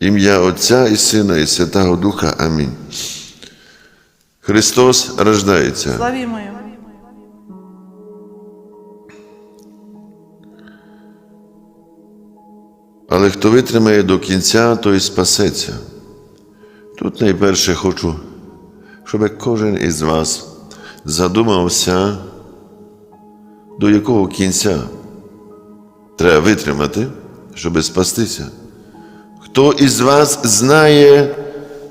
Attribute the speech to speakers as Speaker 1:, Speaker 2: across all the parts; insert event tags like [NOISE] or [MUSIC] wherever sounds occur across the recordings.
Speaker 1: Ім'я Отця і Сина, і Святого Духа. Амінь. Христос рождається.
Speaker 2: Славімо Його.
Speaker 1: Але хто витримає до кінця, той спасеться. Тут найперше хочу, щоб кожен із вас задумався, до якого кінця треба витримати, щоб спастися. Хто із вас знає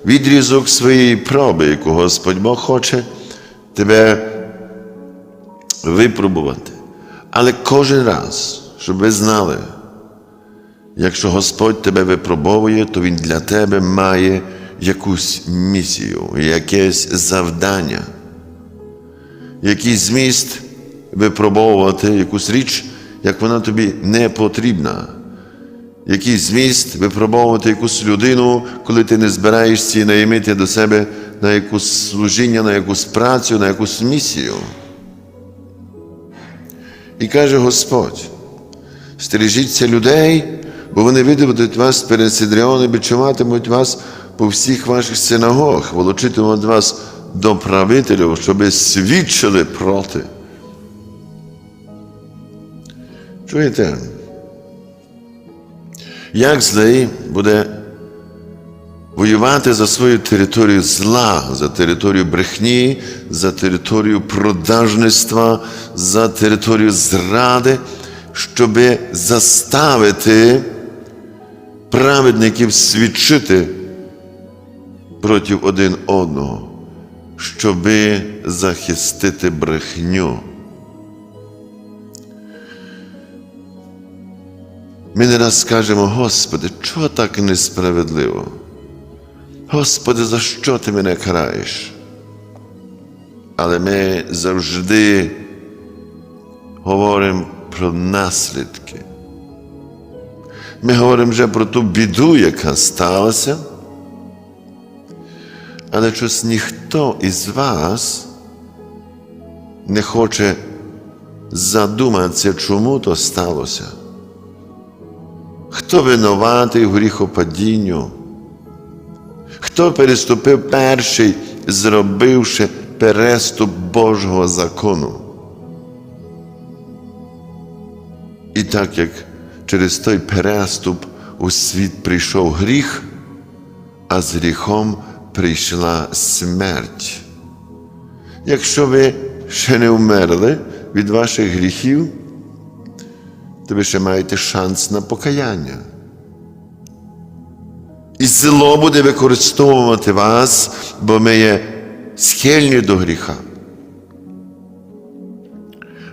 Speaker 1: відрізок своєї проби, яку Господь Бог хоче тебе випробувати. Але кожен раз, щоб ви знали, Якщо Господь тебе випробовує, то Він для тебе має якусь місію, якесь завдання, якийсь зміст випробовувати якусь річ, як вона тобі не потрібна. Якийсь зміст випробовувати якусь людину, коли ти не збираєшся її наїмити до себе на якусь служіння, на якусь працю, на якусь місію. І каже Господь, стережіться людей, бо вони видадуть вас перед Сидріоном, бичуватимуть вас по всіх ваших синагогах, волочитимуть вас до правителів, щоб свідчили проти. Чуєте? Як злий буде воювати за свою територію зла, за територію брехні, за територію продажництва, за територію зради, щоб заставити праведників свідчити проти один одного, щоби захистити брехню. Ми не раз скажемо, Господи, чого так несправедливо? Господи, за що ти мене караєш? Але ми завжди говоримо про наслідки. Ми говоримо вже про ту біду, яка сталася, але щось ніхто із вас не хоче задуматися, чому то сталося. Хто винуватий в гріхопадінню? Хто переступив перший, зробивши переступ Божого закону? І так як через той переступ у світ прийшов гріх, а з гріхом прийшла смерть. Якщо ви ще не вмерли від ваших гріхів, то ви ще маєте шанс на покаяння. І зло буде використовувати вас, бо ми є схильні до гріха.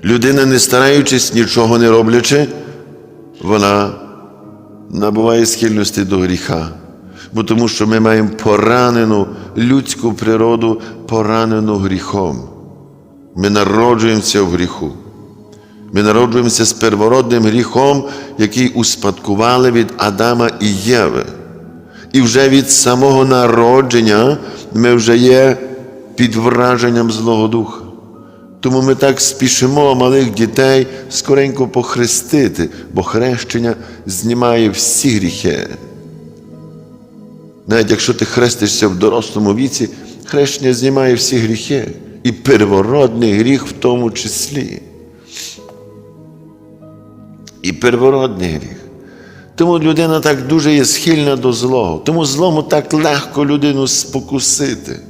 Speaker 1: Людина, не стараючись, нічого не роблячи, вона набуває схильності до гріха. Бо тому що ми маємо поранену людську природу, поранену гріхом. Ми народжуємося в гріху. Ми народжуємося з первородним гріхом, який успадкували від Адама і Єви. І вже від самого народження ми вже є під враженням Злого Духа. Тому ми так спішимо малих дітей скоренько похрестити, бо хрещення знімає всі гріхи. Навіть якщо ти хрестишся в дорослому віці, хрещення знімає всі гріхи, і первородний гріх в тому числі. І первородний гріх. Тому людина так дуже є схильна до злого. Тому злому так легко людину спокусити.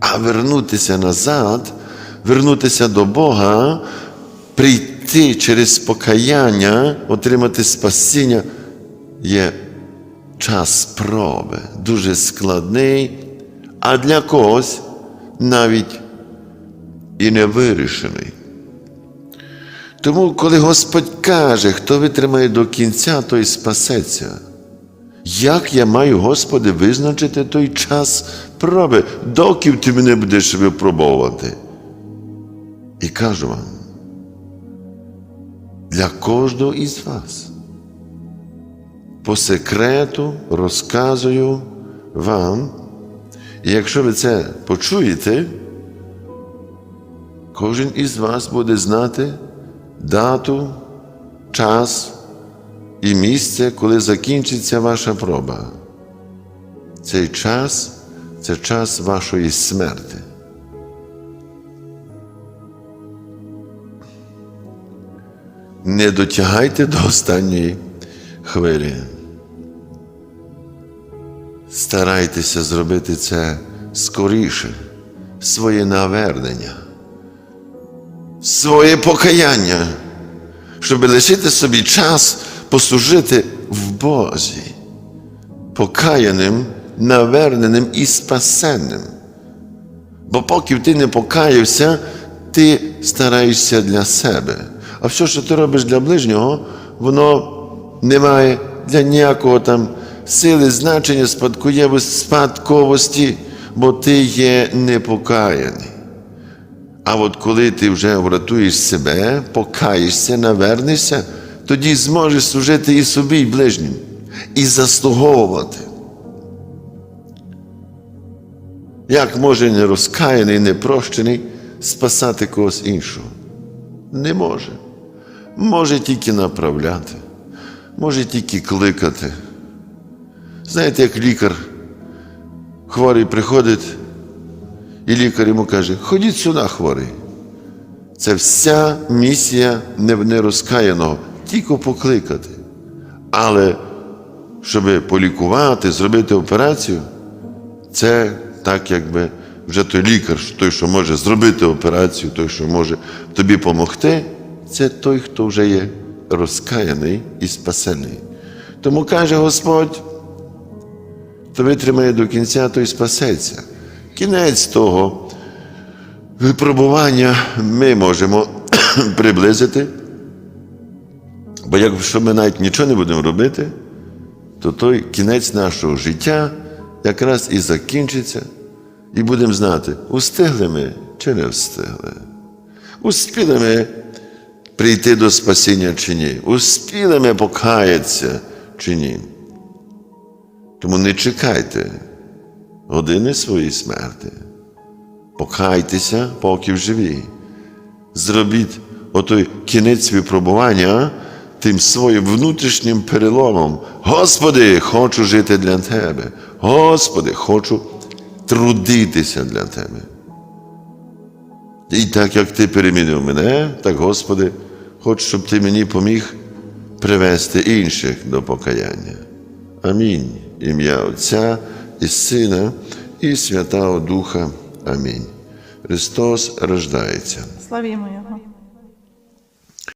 Speaker 1: А вернутися назад, вернутися до Бога, прийти через покаяння, отримати спасіння є час проби, дуже складний, а для когось навіть і не вирішений. Тому, коли Господь каже, хто витримає до кінця, той спасеться. Як я маю, Господи, визначити той час проби, доки ти мене будеш випробовувати? І кажу вам, для кожного із вас. По секрету розказую вам, і якщо ви це почуєте, кожен із вас буде знати дату, час і місце, коли закінчиться ваша проба. Цей час це час вашої смерти. Не дотягайте до останньої хвилі. Старайтеся зробити це скоріше, своє навернення, своє покаяння, щоб лишити собі час послужити в Бозі, покаяним, наверненим і спасенним. Бо поки ти не покаявся, ти стараєшся для себе. А все, що ти робиш для ближнього, воно не має для ніякого там сили, значення, спадковості, бо ти є непокаяний. А от коли ти вже врятуєш себе, покаєшся, навернешся, тоді зможеш служити і собі, і ближнім, і заслуговувати. Як може нерозкаяний, непрощений спасати когось іншого? Не може. Може тільки направляти, може тільки кликати. Знаєте, як лікар хворий приходить, і лікар йому каже: ходіть сюди, хворий. Це вся місія нерозкаяного, тільки покликати. Але щоб полікувати, зробити операцію, це так, якби вже той лікар, той, що може зробити операцію, той, що може тобі допомогти, це той, хто вже є розкаяний і спасений. Тому каже Господь, хто витримає до кінця, той спасеться. Кінець того випробування ми можемо [COUGHS] приблизити, бо якщо ми навіть нічого не будемо робити, то той кінець нашого життя якраз і закінчиться, і будемо знати, устигли ми чи не встигли. Успіли ми прийти до спасіння чи ні, успіли ми покаятися чи ні. Тому не чекайте години своєї смерти. Покайтеся, поки живі. Зробіть отой кінець випробування тим своїм внутрішнім переломом. Господи, хочу жити для Тебе. Господи, хочу трудитися для Тебе. І так як Ти перемінив мене, так, Господи, хочу, щоб Ти мені поміг привести інших до покаяння. Амінь. Ім'я Отця і Сина, і Святого Духа. Амінь. Христос рождається.
Speaker 2: Славімо Його.